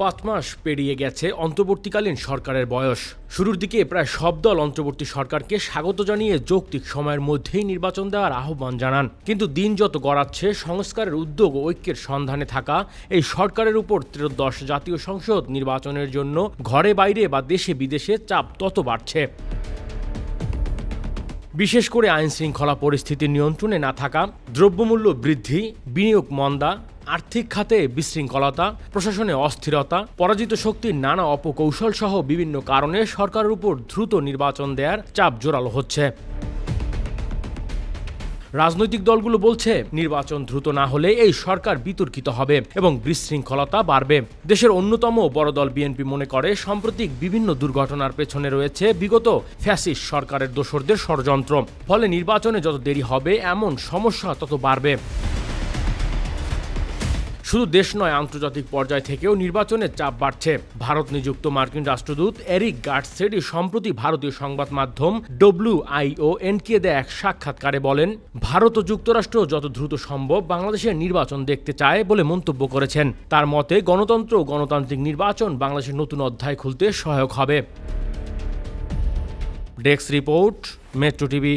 পাঁচ মাস পেরিয়ে গেছে অন্তর্বর্তীকালীন সরকারের বয়স। শুরুর দিকে প্রায় সব দল অন্তর্বর্তী সরকারকে স্বাগত জানিয়ে যৌক্তিক সময়ের মধ্যেই নির্বাচন দেওয়ার আহ্বান জানান। কিন্তু দিন যত গড়াচ্ছে, সংস্কারের উদ্যোগ ও ঐক্যের সন্ধানে থাকা এই সরকারের উপর ত্রয়োদশ জাতীয় সংসদ নির্বাচনের জন্য ঘরে বাইরে বা দেশে বিদেশে চাপ তত বাড়ছে। বিশেষ করে আইন শৃঙ্খলা পরিস্থিতি নিয়ন্ত্রণে না থাকা, দ্রব্যমূল্য বৃদ্ধি, বিনিয়োগ মন্দা, আর্থিক খাতে বিশৃঙ্খলতা, প্রশাসনে অস্থিরতা, পরাজিত শক্তির নানা অপকৌশল সহ বিভিন্ন কারণে সরকারের উপর দ্রুত নির্বাচন দেওয়ার চাপ জোরালো হচ্ছে। রাজনৈতিক দলগুলো বলছে, নির্বাচন দ্রুত না হলে এই সরকার বিতর্কিত হবে এবং বিশৃঙ্খলতা বাড়বে। দেশের অন্যতম বড় দল বিএনপি মনে করে, সাম্প্রতিক বিভিন্ন দুর্ঘটনার পেছনে রয়েছে বিগত ফ্যাসিস সরকারের দোসরদের ষড়যন্ত্র। ফলে নির্বাচনে যত দেরি হবে, এমন সমস্যা তত বাড়বে। শুধু দেশ নয়, আন্তর্জাতিক পর্যায় থেকেও নির্বাচনের চাপ বাড়ছে। ভারত নিযুক্ত মার্কিন রাষ্ট্রদূত এরিক গার্ডসেডি সম্প্রতি ভারতীয় সংবাদ মাধ্যম ডব্লিউ আইও এনকে দেয় এক সাক্ষাৎকারে বলেন, ভারত ও যুক্তরাষ্ট্র যত দ্রুত সম্ভব বাংলাদেশের নির্বাচন দেখতে চায় বলে মন্তব্য করেছেন। তার মতে, গণতন্ত্র ও গণতান্ত্রিক নির্বাচন বাংলাদেশের নতুন অধ্যায় খুলতে সহায়ক হবে। Desk report, metro TV.